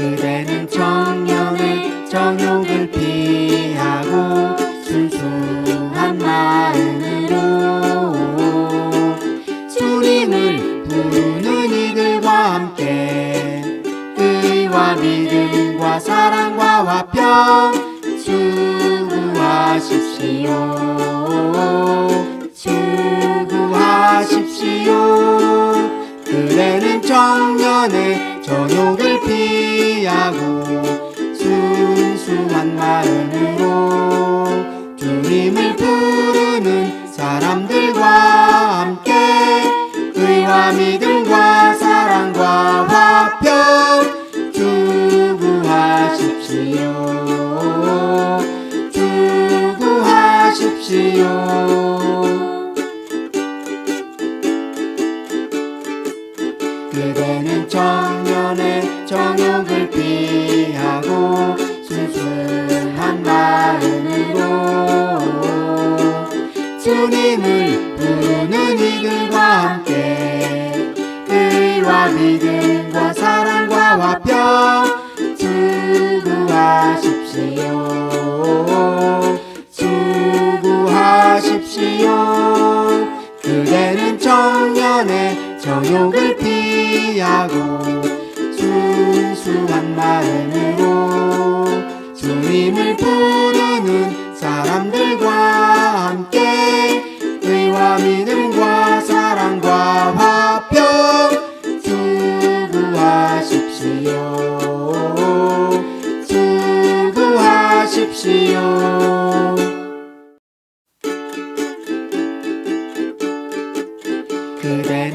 그대는 청년의 정욕을 피하고 순수한 마음으로 주님을 부르는 이들과 함께 의와 믿음과 사랑과 화평 추구하십시오. 추구하십시오 마음으로 주님을 부르는 사람들과 함께 의와 믿음과 사랑과 화평 추구하십시오. 추구하십시오. 그대는 청년의 정욕을 피하 주님을 부르는 이들과 함께. 의와 믿음과 사랑과 화평 추구하십시오. 추구하십시오. 그대는 청년의 정욕을 피하고 순수한 마음으로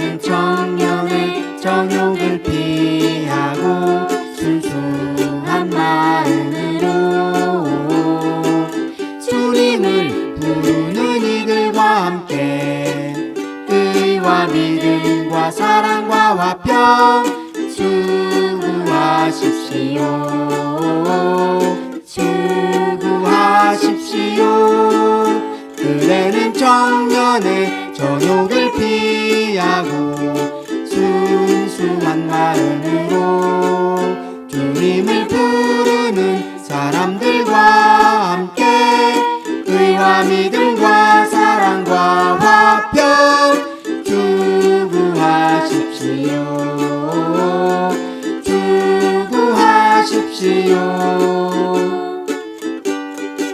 그대는 청년의 정욕을 피하고 순수한 마음으로 주님을 부르는 이들과 함께 의와 믿음과 사랑과 화평 추구하십시오. 추구하십시오. 그대는 청년의 정욕을 순수한 마음으로 주님을 부르는 사람들과 함께 의와 믿음과 사랑과 화평 주구하십시오. 주구하십시오.